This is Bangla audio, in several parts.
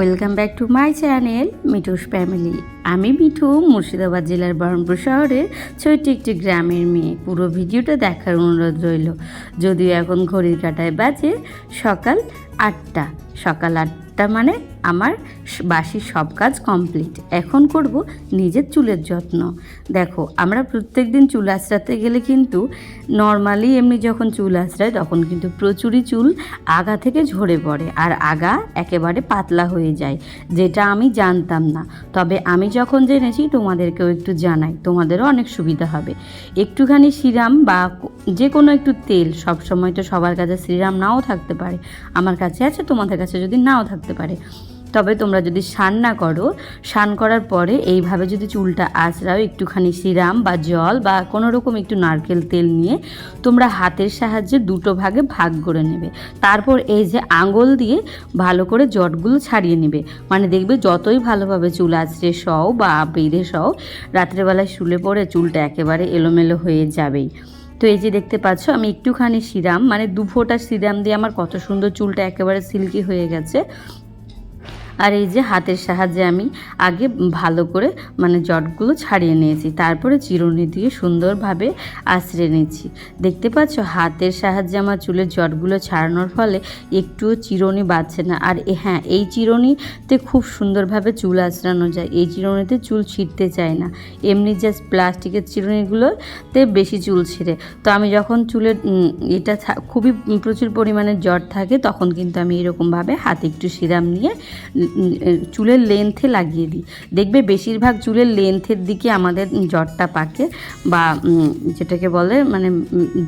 Welcome back to my channel Mithu's family. আমি মিঠু, মুর্শিদাবাদ জেলার বহরমপুর শহরের ছোট্ট একটি গ্রামের মেয়ে। পুরো ভিডিওটা দেখার অনুরোধ রইল। যদিও এখন ঘড়ির কাটায় বাজে সকাল আটটা। সকাল আটটা মানে আমার স- বাসি সব কাজ কমপ্লিট এখন করব নিজের চুলের যত্ন। দেখো, আমরা প্রত্যেক দিন চুল আঁচড়াতে গেলে কিন্তু নর্মালি এমনি যখন চুল আঁচড়াই তখন কিন্তু প্রচুরই চুল আগা থেকে ঝরে পড়ে আর আগা একেবারে পাতলা হয়ে যায়, যেটা আমি জানতাম না। তবে আমি যখন জেনেছি তোমাদেরকেও একটু জানাই, তোমাদেরও অনেক সুবিধা হবে। একটুখানি সিরাম বা যে কোনো একটু তেল সব সময় তো সবার কাছে সিরাম নাও থাকতে পারে। আমার কাছে আছে, তোমাদের কাছে যদি নাও থাকতে পারে। তবে তোমরা যদি স্নান না করো, স্নান করার পরে এইভাবে যদি চুলটা আঁচড়াও, একটুখানি সিরাম বা জল বা কোনো রকম একটু নারকেল তেল নিয়ে তোমরা হাতের সাহায্যে দুটো ভাগে ভাগ করে নেবে। তারপর এই যে আঙুল দিয়ে ভালো করে জটগুলো ছাড়িয়ে নেবে। মানে দেখবে যতই ভালোভাবে চুল আঁচড়ে সও বা বেঁধে সও রাত্রেবেলায় শুলে পড়ে চুলটা একেবারে এলোমেলো হয়ে যাবেই। তো এই যে দেখতে পাচ্ছ, আমি একটুখানি সিরাম মানে দু ফোঁটা সিরাম দিয়ে আমার কত সুন্দর চুলটা একেবারে সিল্কি হয়ে গেছে। আর এই যে হাতের সাহায্যে আমি আগে ভালো করে মানে জটগুলো ছাড়িয়ে নিয়েছি। তারপরে চিরুনি দিয়ে সুন্দরভাবে আঁচড়ে নিয়েছি দেখতে পাচ্ছ, হাতের সাহায্যে আমার চুলের জটগুলো ছাড়ানোর ফলে একটুও চিরুনি বাঁচছে না। আর হ্যাঁ এই চিরুনিতে খুব সুন্দরভাবে চুল আঁচড়ানো যায়। এই চিরুনিতে চুল ছিঁড়তে চায় না। এমনি জাস্ট প্লাস্টিকের চিরুনিগুলোতে বেশি চুল ছিঁড়ে। তো আমি যখন চুলের এটা খুবই প্রচুর পরিমাণে জট থাকে, তখন কিন্তু আমি এরকমভাবে হাতে একটু সিরাম নিয়ে চুলের লেন্থে লাগিয়ে দিই। দেখবে বেশিরভাগ চুলের লেন্থের দিকে আমাদের জটটা পাকে বা যেটাকে বলে মানে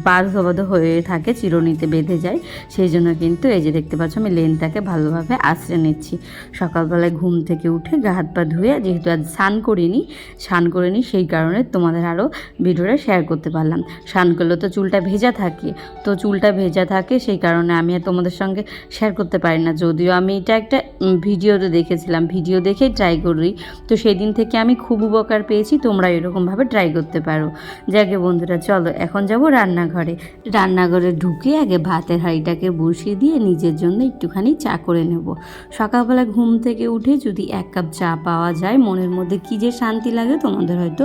বাধ বাধ হয়ে থাকে চিরুনিতে বেঁধে যায়। সেই জন্য কিন্তু এই যে দেখতে পাচ্ছ আমি লেন্থটাকে ভালোভাবে আশ্রে নিচ্ছি। সকালবেলায় ঘুম থেকে উঠে গা হাত পা ধুয়ে যেহেতু আজ স্নান করিনি স্নান করিনি সেই কারণে তোমাদের আরও ভিডিওটা শেয়ার করতে পারলাম। স্নান করলে তো চুলটা ভেজা থাকে। তো চুলটা ভেজা থাকে সেই কারণে আমি আর তোমাদের সঙ্গে শেয়ার করতে পারি না। যদিও আমি এটা একটা উম, ভিডিওতে দেখেছিলাম, ভিডিও দেখে ট্রাই করি তো সেই দিন থেকে আমি খুব উপকার পেয়েছি, তোমরা এরকমভাবে ট্রাই করতে পারো। যাকে বন্ধুরা, চলো এখন যাব রান্নাঘরে। রান্নাঘরে ঢুকে আগে ভাতের হাঁড়িটাকে বসিয়ে দিয়ে নিজের জন্য একটুখানি চা করে নেব। সকালবেলা ঘুম থেকে উঠে যদি এক কাপ চা পাওয়া যায়, মনের মধ্যে কী যে শান্তি লাগে তোমাদের হয়তো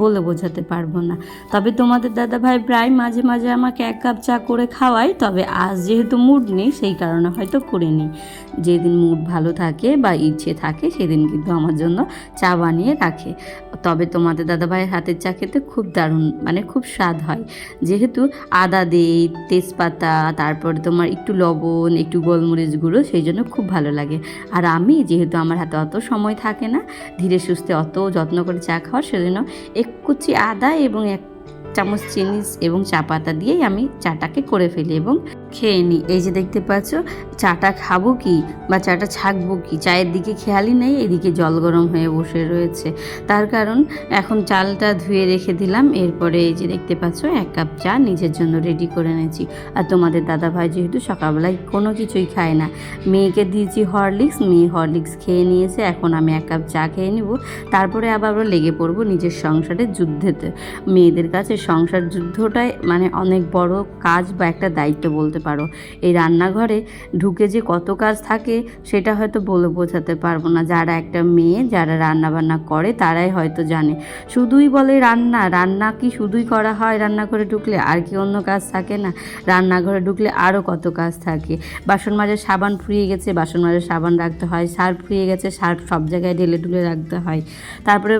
বলে বোঝাতে পারব না। তবে তোমাদের দাদা ভাই প্রায় মাঝে মাঝে আমাকে এক কাপ চা করে খাওয়ায়, তবে আজ যেহেতু মুড নেই, সেই কারণে হয়তো করে নিই যেদিন মুড ভালো থাকে বা ইচ্ছে থাকে সেদিন কিন্তু আমার জন্য চা বানিয়ে রাখে। তবে তোমাদের দাদাভাইয়ের হাতের চা খেতে খুব দারুণ মানে খুব স্বাদ হয়। যেহেতু আদা দেই তেজপাতা, তারপর তোমার একটু লবণ, একটু গোলমরিচ গুঁড়ো, সেই জন্য খুব ভালো লাগে। আর আমি যেহেতু আমার হাতে অত সময় থাকে না, ধীরে সুস্থে অত যত্ন করে চা খাওয়ার, সেজন্য এক কুচি আদা এবং এক চামচ চিনি এবং চা পাতা দিয়েই আমি চাটাকে করে ফেলি এবং খেয়ে নিই। এই যে দেখতে পাচ্ছ, চাটা খাব কি বা চাটা ছাকবো কি? চায়ের দিকে খেয়ালই নেই, এদিকে জল গরম হয়ে বসে রয়েছে। তার কারণ এখন চালটা ধুয়ে রেখে দিলাম, এরপরে এই যে দেখতে পাচ্ছ, এক কাপ চা নিজের জন্য রেডি করে নিয়েছি। আর তোমাদের দাদা ভাই যেহেতু সকালবেলায় কোনো কিছুই খায় না, মেয়েকে দিয়েছি হরলিক্স মেয়ে হরলিক্স খেয়ে নিয়েছে, এখন আমি এক কাপ চা খেয়ে নিব। তারপরে আবার লেগে পড়ব নিজের সংসারের যুদ্ধেতে। মেয়েদের কাছে সংসার যুদ্ধটাই মানে অনেক বড় কাজ বা একটা দায়িত্ব বলতে পারো। এই রান্নাঘরে ঢুকে যে কত কাজ থাকে সেটা হয়তো বলে বোঝাতে পারব না। যারা একটা মেয়ে, যারা রান্না বান্না করে তারাই হয়তো জানে। শুধুই বলে রান্না রান্না কি শুধুই করা হয় রান্না করে ঢুকলে? আর কি অন্য কাজ থাকে না? রান্নাঘরে ঢুকলে আরও কত কাজ থাকে? বাসন মাজার সাবান ফুরিয়ে গেছে, বাসন মাজার সাবান রাখতে হয় সার্ফ ফুরিয়ে গেছে সার্ফ সব জায়গায় ঢেলে ঢুলে রাখতে হয়। তারপরে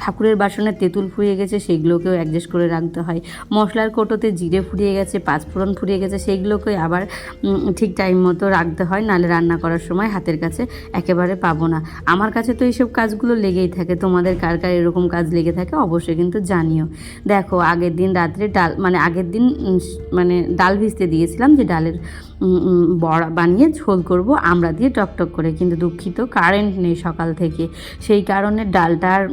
ঠাকুরের বাসনে তেঁতুল ফুরিয়ে গেছে, সেগুলোকেও অ্যাডজাস্ট করে রাখতে হয়। মশলার কোটোতে জিরে ফুরিয়ে গেছে, পাঁচফোড়ন ফুরিয়ে গেছে, সেইগুলোকে আবার ঠিক টাইম মতো রাখতে হয়, নাহলে রান্না করার সময় হাতের কাছে একেবারে পাবো না। আমার কাছে তো এইসব কাজগুলো লেগেই থাকে। তোমাদের কার কার এরকম কাজ লেগে থাকে অবশ্যই কিন্তু জানিও। দেখো, আগের দিন রাত্রে ডাল মানে আগের দিন মানে ডাল ভিজতে দিয়েছিলাম যে ডালের বড়া বানিয়ে ঝোল করব, আমরা দিয়ে টকটক করে। কিন্তু দুঃখিত কারেন্ট নেই সকাল থেকে। সেই কারণে ডালটা আর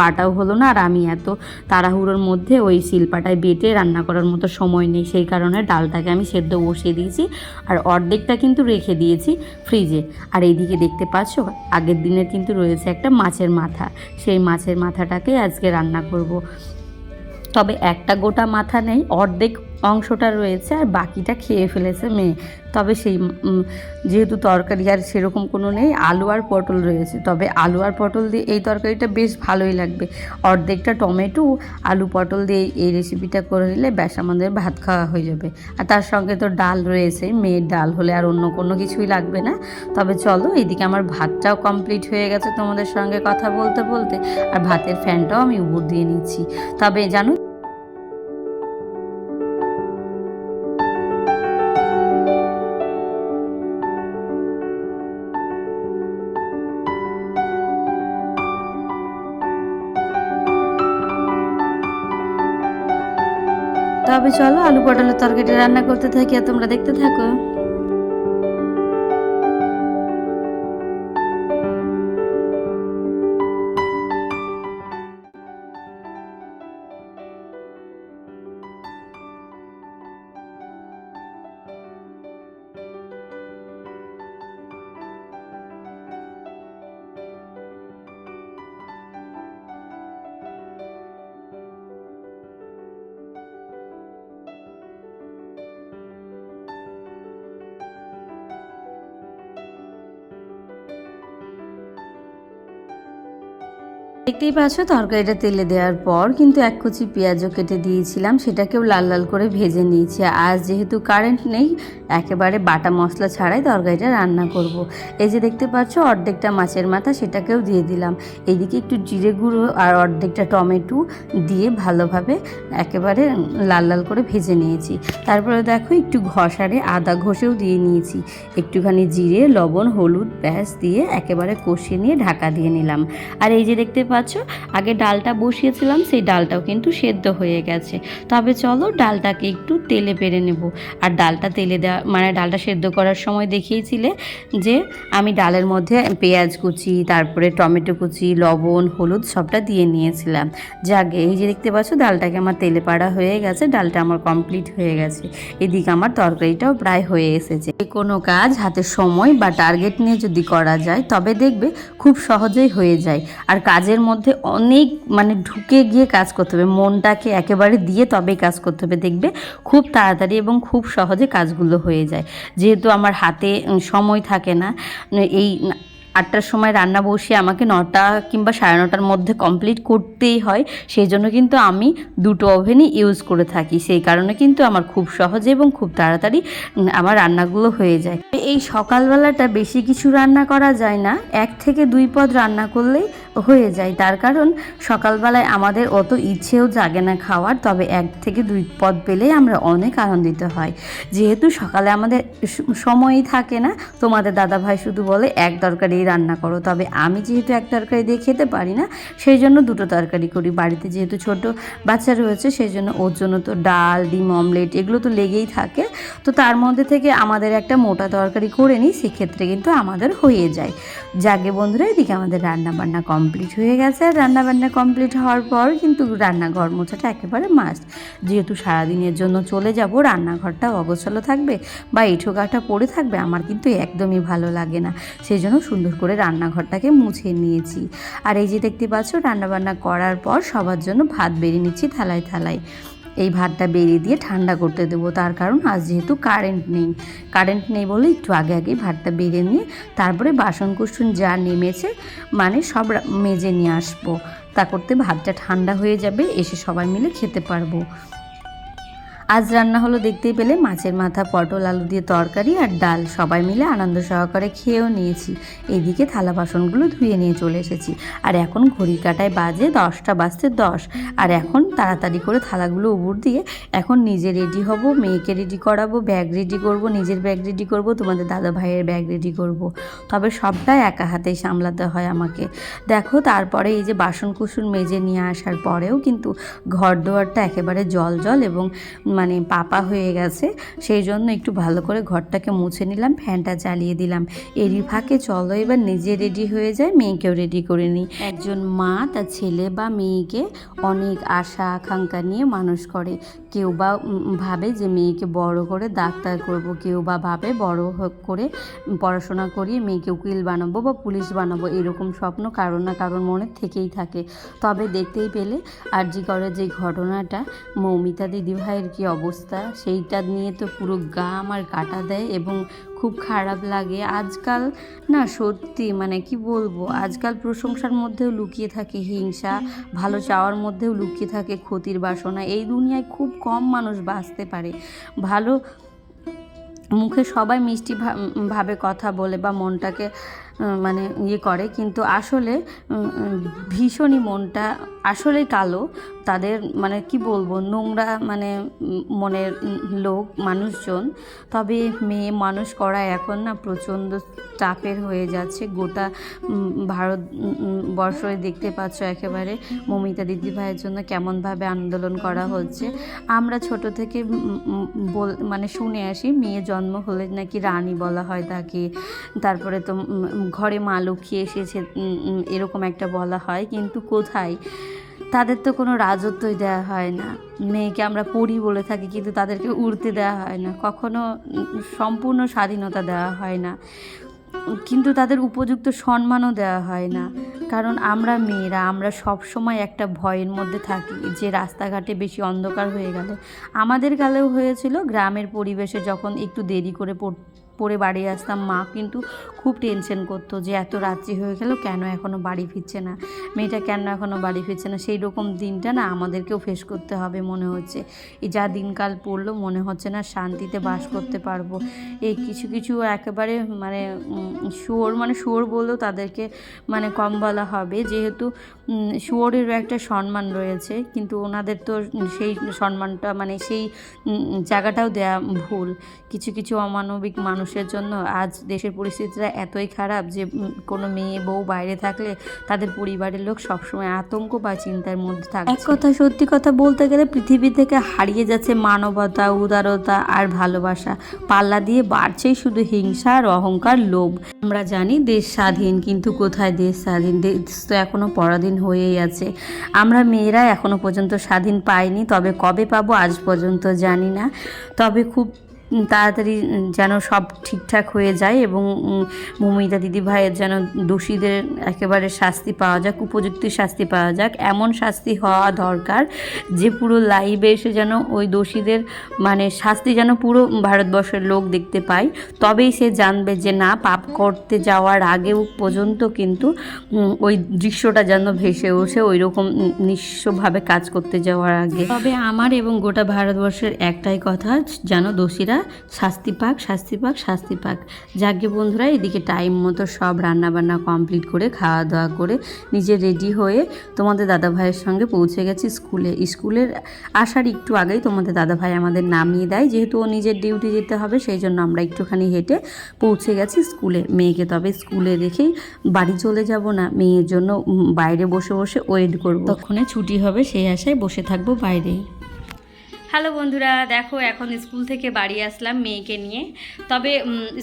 বাটাও হলো না আর আমি এত তাড়াহুড়োর মধ্যে ওই শিলপাটায় বেটে রান্না করার মতো সময় নেই। সেই কারণে ডালটাকে আমি সেদ্ধ বসিয়ে দিয়েছি আর অর্ধেকটা কিন্তু রেখে দিয়েছি ফ্রিজে। আর এইদিকে দেখতে পাচ্ছ, আগের দিনের কিন্তু রয়েছে একটা মাছের মাথা। সেই মাছের মাথাটাকে আজকে রান্না করব। তবে একটা গোটা মাথা নেই, অর্ধেক অংশটা রয়েছে আর বাকিটা খেয়ে ফেলেছে মেয়ে। তবে সেই যেহেতু তরকারি আর সেরকম কোনো নেই, আলু আর পটল রয়েছে। তবে আলু আর পটল দিয়ে এই তরকারিটা বেশ ভালোই লাগবে। অর্ধেকটা টমেটো, আলু পটল দিয়ে এই রেসিপিটা করে নিলে ব্যাস আমাদের ভাত খাওয়া হয়ে যাবে। আর তার সঙ্গে তো ডাল রয়েছে, মেয়ের ডাল হলে আর অন্য কোনো কিছুই লাগবে না। তবে চলো এইদিকে আমার ভাতটাও কমপ্লিট হয়ে গেছে তোমাদের সঙ্গে কথা বলতে বলতে। আর ভাতের ফ্যানটাও আমি উপর দিয়ে নিচ্ছি। তবে জানো তবে চলো আলু পটলের তরকারি রান্না করতে থাকি আর তোমরা দেখতে থাকো। দেখতেই পাচ্ছ, তরকারিটা তেলে দেওয়ার পর কিন্তু এক কুচি পেঁয়াজও কেটে দিয়েছিলাম, সেটাকেও লাল লাল করে ভেজে নিয়েছি। আজ যেহেতু কারেন্ট নেই, একেবারে বাটা মশলা ছাড়াই তরকারিটা রান্না করব। এই যে দেখতে পাচ্ছ, অর্ধেকটা মাছের মাথা সেটাকেও দিয়ে দিলাম। এইদিকে একটু জিরে গুঁড়ো আর অর্ধেকটা টমেটো দিয়ে ভালোভাবে একেবারে লাল লাল করে ভেজে নিয়েছি। তারপরে দেখো, একটু ঘষারে আদা ঘষেও দিয়ে নিয়েছি। একটুখানি জিরে, লবণ, হলুদ, ব্যাস দিয়ে একেবারে কষিয়ে নিয়ে ঢাকা দিয়ে নিলাম। আর এই যে দেখতে পাচ্ছ আগে ডালটা বসিয়েছিলাম, সেই ডালটাও কিন্তু সেদ্ধ হয়ে গেছে। তবে চলো ডালটাকে একটু তেলে পেরে নেব। আর ডালটা তেলে দেওয়া মানে ডালটা সেদ্ধ করার সময় দেখিয়েছিলে যে আমি ডালের মধ্যে পেঁয়াজ কুচি, তারপরে টমেটো কুচি, লবণ, হলুদ সবটা দিয়ে নিয়েছিলাম। যাকে, এই যে দেখতে পাচ্ছ, ডালটাকে আমার তেলে পাড়া হয়ে গেছে, ডালটা আমার কমপ্লিট হয়ে গেছে। এদিকে আমার তরকারিটাও প্রায় হয়ে এসেছে। কোনো কাজ হাতে সময় বা টার্গেট নিয়ে যদি করা যায়, তবে দেখবে খুব সহজেই হয়ে যায়। আর কাজের মধ্যে অনেক মানে ঢুকে গিয়ে কাজ করতে হবে। মনটাকে একেবারে দিয়ে তবেই কাজ করতে হবে। দেখবে খুব তাড়াতাড়ি এবং খুব সহজে কাজগুলো হয়ে যায়। যেহেতু আমার হাতে সময় থাকে না এই আটটার সময় রান্না বসিয়ে আমাকে নটা কিংবা সাড়ে নটার মধ্যে কমপ্লিট করতেই হয় সেই জন্য কিন্তু আমি দুটো ওভেনই ইউজ করে থাকি। সেই কারণে কিন্তু আমার খুব সহজে এবং খুব তাড়াতাড়ি আমার রান্নাগুলো হয়ে যায়। এই সকালবেলাটা বেশি কিছু রান্না করা যায় না। এক থেকে দুই পদ রান্না করলেই হয়ে যায়। তার কারণ, সকালবেলায় আমাদের অত ইচ্ছেও জাগে না খাওয়ার, তবে এক থেকে দুই পদ পেলেই আমরা অনেক আনন্দিত হয়। যেহেতু সকালে আমাদের সময়ই থাকে না, তোমাদের দাদা ভাই শুধু বলে, এক তরকারি রান্না করো। তবে আমি যেহেতু এক তরকারি দিয়ে খেতে পারি না, সেই জন্য দুটো তরকারি করি। বাড়িতে যেহেতু ছোট বাচ্চা রয়েছে, সেই জন্য ওর জন্য তো ডাল, ডিম, অমলেট, এগুলো তো লেগেই থাকে। তো তার মধ্যে থেকে আমাদের একটা মোটা তরকারি করে নিই, সেক্ষেত্রে কিন্তু আমাদের হয়ে যায়। যাকে বন্ধুরা, এদিকে আমাদের রান্না বান্না কমপ্লিট হয়ে গেছে। আর রান্না বান্না কমপ্লিট হওয়ার পর কিন্তু রান্নাঘর মোছাটা একেবারে মাস্ট যেহেতু সারাদিনের জন্য চলে যাব, রান্নাঘরটা অগোছালো থাকবে বা এঁঠোকাটা পড়ে থাকবে, আমার কিন্তু একদমই ভালো লাগে না। সেই জন্য সুন্দর করে রান্নাঘরটাকে মুছে নিয়েছি। আর এই যে দেখতে পাচ্ছ, রান্নাবান্না করার পর সবার জন্য ভাত বেরিয়ে নিচ্ছি থালায় থালায়। এই ভাতটা বেরিয়ে দিয়ে ঠান্ডা করতে দেবো। তার কারণ আজ যেহেতু কারেন্ট নেই। কারেন্ট নেই বলে একটু আগে আগে ভাতটা বেরিয়ে নিয়ে তারপরে বাসন কুসন যা নেমেছে মানে সব মেজে নিয়ে আসব। তা করতে ভাতটা ঠান্ডা হয়ে যাবে, এসে সবাই মিলে খেতে পারব। আজ রান্না হলো দেখতেই পেলে মাছের মাথা, পটল, আলু দিয়ে তরকারি আর ডাল। সবাই মিলে আনন্দ সহকারে খেয়েও নিয়েছি। এদিকে থালা বাসনগুলো ধুয়ে নিয়ে চলে এসেছি। আর এখন ঘড়ি কাটায় বাজে দশটা বাজতে দশ। আর এখন তাড়াতাড়ি করে থালাগুলো উবুর দিয়ে এখন নিজে রেডি হব, মেয়েকে রেডি করাবো ব্যাগ রেডি করব, নিজের ব্যাগ রেডি করব, তোমাদের দাদা ভাইয়ের ব্যাগ রেডি করব। তবে সবটাই একা হাতেই সামলাতে হয় আমাকে। দেখো, তারপরে এই যে বাসন কুসুন মেজে নিয়ে আসার পরেও কিন্তু ঘর দুয়ারটা একেবারে জল জল এবং মানে পাপা হয়ে গেছে, সেই জন্য একটু ভালো করে ঘরটাকে মুছে নিলাম, ফ্যানটা চালিয়ে দিলাম। এরই ফাঁকে চলো, এবার নিজে রেডি হয়ে যায়, মেয়েকেও রেডি করে নিই। একজন মা, তার ছেলে বা মেয়েকে অনেক আশা, আকাঙ্ক্ষা নিয়ে মানুষ করে। কেউ বা ভাবে যে মেয়েকে বড় করে ডাক্তার করব, কেউ বা ভাবে বড় করে পড়াশোনা করিয়ে মেয়েকে উকিল বানাবো বা পুলিশ বানাবো, এরকম স্বপ্ন কারও না কারোর মনে থেকেই থাকে। তবে দেখতেই পেলে আর জি করার যে ঘটনাটা, মৌমিতা দিদিভাইয়ের কি অবস্থা, সেইটা নিয়ে তো পুরো গা আমার কাটা দেয় এবং খুব খারাপ লাগে। আজকাল না সত্যি মানে কি বলব? আজকাল প্রশংসার মধ্যেও লুকিয়ে থাকে হিংসা, ভালো চাওয়ার মধ্যেও লুকিয়ে থাকে ক্ষতির বাসনা। এই দুনিয়ায় খুব কম মানুষ বাঁচতে পারে। ভালো মুখে সবাই মিষ্টি ভাবে কথা বলে বা মনটাকে মানে ইয়ে করে। কিন্তু আসলে ভীষণই মনটা আসলেই কালো। তাদের মানে কি বলব, নোংরা মানে মনের লোক, মানুষজন। তবে মেয়ে মানুষ করা এখন না প্রচণ্ড চাপের হয়ে যাচ্ছে। গোটা ভারত বর্ষই দেখতে পাচ্ছ একেবারে। মমিতা দিদিভাইয়ের জন্য কেমনভাবে আন্দোলন করা হচ্ছে। আমরা ছোট থেকে বল মানে শুনে আসি, মেয়ে জন্ম হলে নাকি রানী বলা হয় তাকে। তারপরে তো ঘরে মা লক্ষ্মী এসেছে এরকম একটা বলা হয়, কিন্তু কোথায়? তাদের তো কোনো রাজত্বই দেওয়া হয় না। মেয়েকে আমরা পড়ি বলে থাকি, কিন্তু তাদেরকে উড়তে দেওয়া হয় না। কখনো সম্পূর্ণ স্বাধীনতা দেওয়া হয় না। কিন্তু তাদের উপযুক্ত সম্মানও দেওয়া হয় না। কারণ আমরা মেয়েরা, আমরা সব সময় একটা ভয়ের মধ্যে থাকি যে রাস্তাঘাটে বেশি অন্ধকার হয়ে গেলে। আমাদের কালেও হয়েছিল, গ্রামের পরিবেশে যখন একটু দেরি করে পড়ে বাড়ি আসতাম, মা কিন্তু খুব টেনশন করতো যে এত রাত্রি হয়ে গেল কেন এখনও বাড়ি ফিরছে না? মেয়েটা কেন এখনও বাড়ি ফিরছে না? সেই রকম দিনটা না আমাদেরকেও ফেস করতে হবে মনে হচ্ছে। এই যা দিনকাল পড়ল মনে হচ্ছে না শান্তিতে বাস করতে পারব। এই কিছু কিছু একেবারে মানে শুয়োর মানে শুয়োর বললেও তাদেরকে মানে কম বলা হবে। যেহেতু শুয়োরেরও একটা সম্মান রয়েছে, কিন্তু ওনাদের তো সেই সম্মানটা মানে সেই জায়গাটাও দেয়া ভুল। কিছু কিছু অমানবিক মানুষের জন্য আজ দেশের পরিস্থিতিটা এতই খারাপ যে কোনো মেয়ে, বউ বাইরে থাকলে তাদের পরিবারের লোক সবসময় আতঙ্ক বা চিন্তার মধ্যে থাকে এক কথা, সত্যি কথা বলতে গেলে পৃথিবী থেকে হারিয়ে যাচ্ছে মানবতা, উদারতা আর ভালোবাসা। পাল্লা দিয়ে বাড়ছেই শুধু হিংসা আর অহংকার, লোভ। আমরা জানি দেশ স্বাধীন, কিন্তু কোথায় দেশ স্বাধীন? দেশ তো এখনও পরাধীন হয়েই আছে। আমরা মেয়েরা এখনও পর্যন্ত স্বাধীন পাইনি, তবে কবে পাবো আজ পর্যন্ত জানি না। তবে খুব তাড়াতাড়ি যেন সব ঠিকঠাক হয়ে যায় এবং মৌমিতা দিদিভাইয়ের যেন দোষীদের একেবারে শাস্তি পাওয়া যাক, উপযুক্ত শাস্তি পাওয়া যাক, এমন শাস্তি হওয়া দরকার যে পুরো লাইভে এসে যেন ওই দোষীদের মানে শাস্তি যেন পুরো ভারতবর্ষের লোক দেখতে পায়। তবেই সে জানবে যে না, পাপ করতে যাওয়ার আগেও পর্যন্ত কিন্তু ওই দৃশ্যটা যেন ভেসে ওঠে ওই রকম নিঃস্বভাবে কাজ করতে যাওয়ার আগে। তবে আমার এবং গোটা ভারতবর্ষের একটাই কথা, যেন দোষীরা শাস্তি পাক শাস্তি পাক শাস্তি পাক। যাকে বন্ধুরা, এদিকে টাইম মতো সব রান্নাবান্না কমপ্লিট করে খাওয়া দাওয়া করে নিজে রেডি হয়ে তোমাদের দাদা ভাইয়ের সঙ্গে পৌঁছে গেছি স্কুলে। স্কুলের আসার একটু আগেই তোমাদের দাদা ভাই আমাদের নামিয়ে দেয়। যেহেতু ও নিজের ডিউটি যেতে হবে, সেই জন্য আমরা একটুখানি হেঁটে পৌঁছে গেছি স্কুলে। মেয়েকে তবে স্কুলে রেখেই বাড়ি চলে যাব না। মেয়ের জন্য বাইরে বসে বসে ওয়েট করব। তখনই ছুটি হবে, সেই আশায় বসে থাকব বাইরেই। হ্যালো বন্ধুরা, দেখো এখন স্কুল থেকে বাড়ি আসলাম মেয়েকে নিয়ে। তবে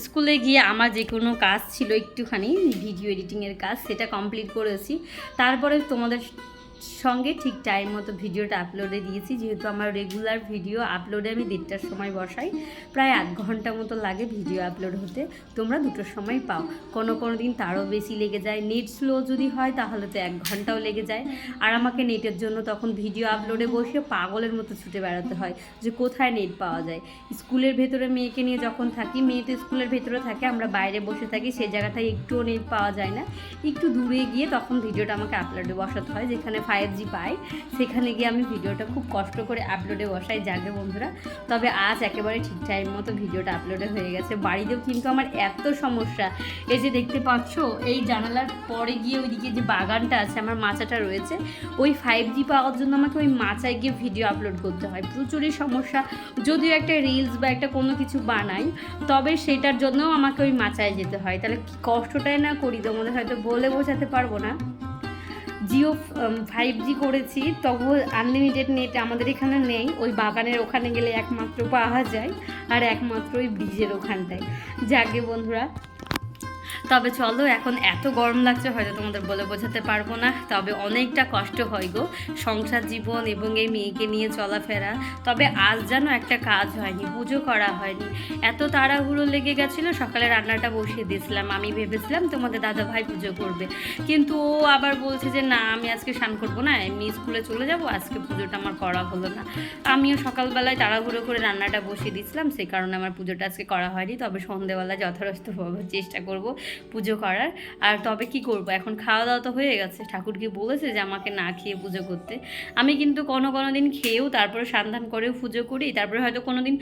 স্কুলে গিয়ে আমার যে কোনো কাজ ছিল একটুখানি, ভিডিও এডিটিংয়ের কাজ, সেটা কমপ্লিট করেছি। তারপরে তোমাদের সঙ্গে ঠিক টাইম মতো ভিডিওটা আপলোডে দিয়েছি। যেহেতু আমার রেগুলার ভিডিও আপলোডে আমি দেড়টার সময় বসাই, প্রায় আধ ঘণ্টা মতো লাগে ভিডিও আপলোড হতে। তোমরা দুটোর সময় পাও। কোনো কোনো দিন তারও বেশি লেগে যায়। নেট স্লো যদি হয়, তাহলে তো এক ঘন্টাও লেগে যায়। আর আমাকে নেটের জন্য তখন ভিডিও আপলোডে বসে পাগলের মতো ছুটে বেড়াতে হয় যে কোথায় নেট পাওয়া যায়। স্কুলের ভেতরে মেয়েকে নিয়ে যখন থাকি, মেয়ে তো স্কুলের ভেতরে থাকে, আমরা বাইরে বসে থাকি সেই জায়গাটায় একটুও নেট পাওয়া যায় না। একটু দূরে গিয়ে তখন ভিডিওটা আমাকে আপলোডে বসাতে হয়, যেখানে ফাইভ জি পাই। সেখানে গিয়ে আমি ভিডিওটা খুব কষ্ট করে আপলোডে বসাই জাগে বন্ধুরা। তবে আজ একেবারে ঠিক টাইম মতো ভিডিওটা আপলোডে হয়ে গেছে। বাড়িতেও কিন্তু আমার এত সমস্যা। এই যে দেখতে পাচ্ছ, এই জানালার পরে গিয়ে ওইদিকে যে বাগানটা আছে, আমার মাচাটা রয়েছে, ওই ফাইভ জি পাওয়ার জন্য আমাকে ওই মাচায় গিয়ে ভিডিও আপলোড করতে হয়। প্রচুরই সমস্যা। যদিও একটা রিলস বা একটা কোনো কিছু বানাই, তবে সেটার জন্যও আমাকে ওই মাচায় যেতে হয়। তাহলে কষ্টটাই না করি তোমাদের হয়তো বলে বোঝাতে পারব না। জিও ফাইভ জি করেছি তবু আনলিমিটেড নেট আমাদের এখানে নেই, ওই বাগানের ওখানে গেলে একমাত্র পাওয়া যায়, আর একমাত্র ওই ব্রিজের ওখানটায়। যাকে বন্ধুরা তবে চলো, এখন এত গরম লাগছে, হয়তো তোমাদের বলে বোঝাতে পারব না। তবে অনেকটা কষ্ট হয় গো, সংসার জীবন এবং এই মেয়েকে নিয়ে চলাফেরা। তবে আজ যেন একটা কাজ হয়নি, পুজো করা হয়নি। এত তাড়াহুড়ো লেগে গেছিল, সকালে রান্নাটা বসিয়ে দিয়েছিলাম। আমি ভেবেছিলাম তোমাদের দাদা ভাই পুজো করবে। কিন্তু ও আবার বলছে যে, না, আমি আজকে স্নান করব না, এমনি স্কুলে চলে যাব, আজকে পুজোটা আমার করা হলো না। আমিও সকালবেলায় তাড়াহুড়ো করে রান্নাটা বসিয়ে দিয়েছিলাম সেই কারণে আমার পুজোটা আজকে করা হয়নি। তবে সন্ধেবেলা যথাযথভাবে চেষ্টা করব পুজো করার। আর তবে কি করব? এখন খাওয়া দাওয়া তো হয়ে গেছে। ঠাকুরকে বলেছে যে আমাকে না খেয়ে পুজো করতে। আমি কিন্তু কোনো কোনো দিন খেয়েও তারপরে সান্ধান করেও পুজো করি। তারপরে হয়তো কোনো দিন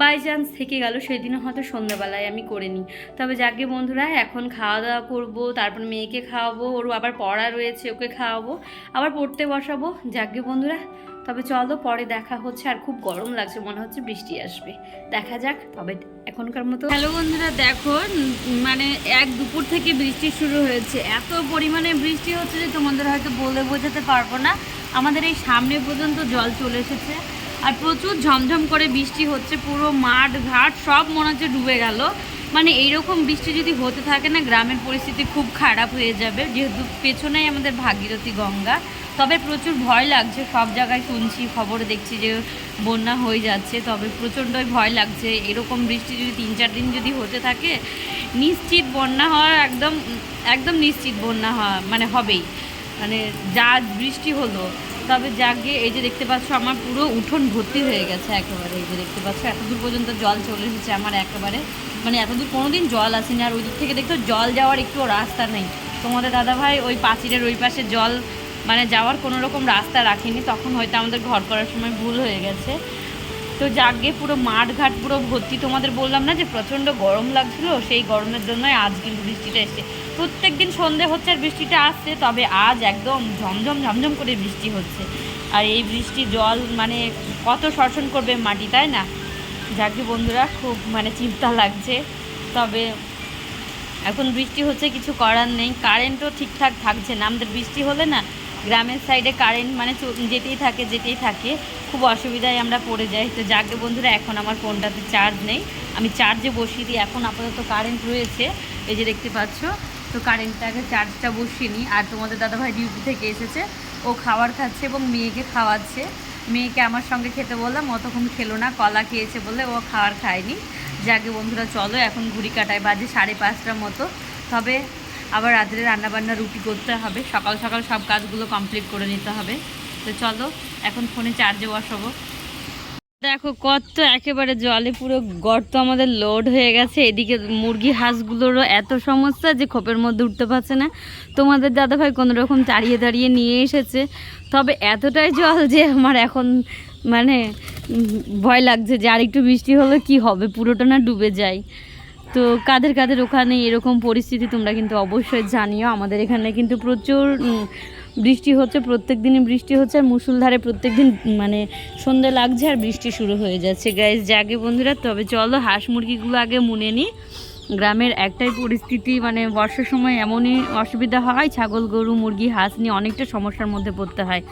বাই চান্স থেকে গেল, সেদিনও হয়তো সন্ধ্যাবেলায় আমি করে নিই তবে যাকে বন্ধুরা, এখন খাওয়া দাওয়া করব, তারপর মেয়েকে খাওয়াবো ওর আবার পড়া রয়েছে, ওকে খাওয়াবো, আবার পড়তে বসাবো। যাকে বন্ধুরা তবে চলো পরে দেখা হচ্ছে আর খুব গরম লাগছে, মনে হচ্ছে বৃষ্টি আসবে। দেখা যাক, তবে এখনকার মতো হ্যালো বন্ধুরা, দেখো মানে এক দুপুর থেকে বৃষ্টি শুরু হয়েছে। এত পরিমাণে বৃষ্টি হচ্ছে যে তোমাদের হয়তো বলে বোঝাতে পারব না। আমাদের এই সামনে পর্যন্ত জল চলে এসেছে আর প্রচুর ঝমঝম করে বৃষ্টি হচ্ছে। পুরো মাঠ, ঘাট সব মনে হচ্ছে ডুবে গেল। মানে এইরকম বৃষ্টি যদি হতে থাকে না, গ্রামের পরিস্থিতি খুব খারাপ হয়ে যাবে। যেহেতু পেছনেই আমাদের ভাগীরথী গঙ্গা। তবে প্রচুর ভয় লাগছে, সব জায়গায় শুনছি, খবর দেখছি যে বন্যা হয়ে যাচ্ছে, তবে প্রচণ্ডই ভয় লাগছে। এরকম বৃষ্টি যদি তিন চার দিন যদি হতে থাকে, নিশ্চিত বন্যা হওয়া একদম একদম নিশ্চিত বন্যা হওয়া মানে হবেই। মানে যা বৃষ্টি হলো, তবে যাকে, এই যে দেখতে পাচ্ছ আমার পুরো উঠোন ভর্তি হয়ে গেছে একেবারে, এই যে দেখতে পাচ্ছ, এতদূর পর্যন্ত জল চলে এসেছে আমার একেবারে। মানে এতদূর কোনো দিন জল আসেনি, আর ওই দিক থেকে দেখছ জল যাওয়ার একটু রাস্তা নেই। তোমাদের দাদাভাই ওই পাঁচিলের ওই পাশে জল মানে যাওয়ার কোনো রকম রাস্তা রাখিনি, তখন হয়তো আমাদের ঘর করার সময় ভুল হয়ে গেছে। তো জাগে পুরো মাঠ ঘাট পুরো ভর্তি। তোমাদের বললাম না যে প্রচণ্ড গরম লাগছিল? সেই গরমের জন্যই আজ কিন্তু বৃষ্টিটা এসছে। প্রত্যেক দিন সন্ধে হচ্ছে আর বৃষ্টিটা আসছে, তবে আজ একদম ঝমঝম ঝমঝম করে বৃষ্টি হচ্ছে। আর এই বৃষ্টি জল মানে কত শোষণ করবে মাটি, তাই না? যাকে বন্ধুরা, খুব মানে চিন্তা লাগছে। তবে এখন বৃষ্টি হচ্ছে, কিছু করার নেই। কারেন্টও ঠিকঠাক থাকছে না। আমাদের বৃষ্টি হলে না গ্রামের সাইডে কারেন্ট মানে যেতেই থাকে যেতেই থাকে, খুব অসুবিধায় আমরা পড়ে যাই। তো যাকে বন্ধুরা, এখন আমার ফোনটাতে চার্জ নেই। আমি চার্জে বসিয়ে দিই। এখন আপাতত কারেন্ট রয়েছে। এই যে দেখতে পাচ্ছ, তো কারেন্টটাকে চার্জটা বসিয়ে নিই। আর তোমাদের দাদাভাই ডিউটি থেকে এসেছে। ও খাবার খাচ্ছে এবং মেয়েকে খাওয়াচ্ছে। মেয়েকে আমার সঙ্গে খেতে বললাম, অতক্ষণ খেলো না, কলা খেয়েছে বলে ও খাবার খায়নি। যাকে বন্ধুরা, চলো এখন ঘুড়ি কাটায় বাজে সাড়ে পাঁচটার মতো। তবে আবার রাত্রে রান্নাবান্না রুটি করতে হবে। সকাল সকাল সব কাজগুলো কমপ্লিট করে নিতে হবে। তো চলো, এখন ফোনে চার্জে বসাবো। দেখো, কত একেবারে জলে পুরো গর্ত আমাদের লোড হয়ে গেছে। এদিকে মুরগি হাঁসগুলোরও এত সমস্যা যে খোপের মধ্যে উঠতে পারছে না। তোমাদের দাদাভাই কোনো রকম তাড়িয়ে তাড়িয়ে নিয়ে এসেছে। তবে এতটাই জল যে আমার এখন মানে ভয় লাগছে যে আর একটু বৃষ্টি হলে কি হবে? পুরোটা না ডুবে যায়। তো কাদের কাদের ওখানে এরকম পরিস্থিতি তোমরা কিন্তু অবশ্যই জানিও। আমাদের এখানে কিন্তু প্রচুর বৃষ্টি হচ্ছে, প্রত্যেক দিনই বৃষ্টি হচ্ছে, আর মুসুলধারে প্রত্যেক দিন মানে সন্ধে লাগছে আর বৃষ্টি শুরু হয়ে যাচ্ছে। গাইজ জাগে বন্ধুরা, তবে চলো হাঁস মুরগিগুলো আগে মুনে নিই। গ্রামের একটাই পরিস্থিতি মানে বর্ষার সময় এমনই অসুবিধা হয়, ছাগল, গরু, মুরগি, হাঁস নিয়ে অনেকটা সমস্যার মধ্যে পড়তে হয়।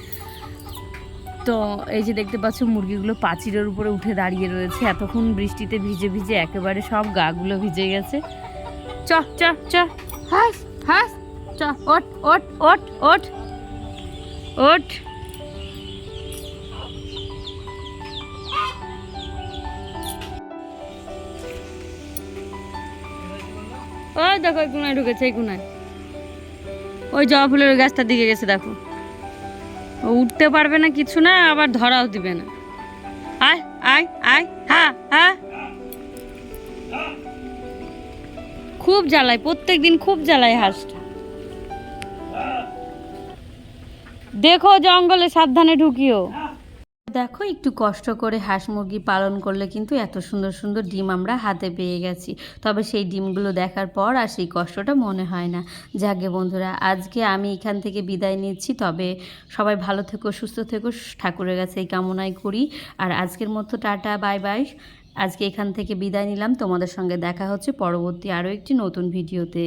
তো এই যে দেখতে পাচ্ছ, মুরগিগুলো পাঁচিলের উপরে উঠে দাঁড়িয়ে রয়েছে। এতক্ষণ বৃষ্টিতে ভিজে ভিজে একেবারে সব গাগুলো ভিজে গেছে। চ চ চ। হাস হাস। চ ওট ওট ওট ওট ওট ওই দেখো, এই কোনায় ঢুকেছে, এই কোনায়। ওই জবা ফুলের গাছটার দিকে গেছে, দেখো। উঠতে পারবে না কিছু না, আবার ধরাও দিবে না। আয় আয় আয় খুব জ্বালায় প্রত্যেক দিন খুব জ্বালায় হাঁসটা। দেখো জঙ্গলে সাবধানে ঢুকিও। দেখো, একটু কষ্ট করে হাঁস মুরগি পালন করলে কিন্তু এত সুন্দর সুন্দর ডিম আমরা হাতে পেয়ে গেছি। তবে সেই ডিমগুলো দেখার পর আর সেই কষ্টটা মনে হয় না। যাকে বন্ধুরা, আজকে আমি এখান থেকে বিদায় নিচ্ছি। তবে সবাই ভালো থেকো, সুস্থ থেকো, ঠাকুরের কাছে এই কামনাই করি। আর আজকের মতো টাটা, বাই বাই। আজকে এখান থেকে বিদায় নিলাম। তোমাদের সঙ্গে দেখা হচ্ছে পরবর্তী আরও একটি নতুন ভিডিওতে।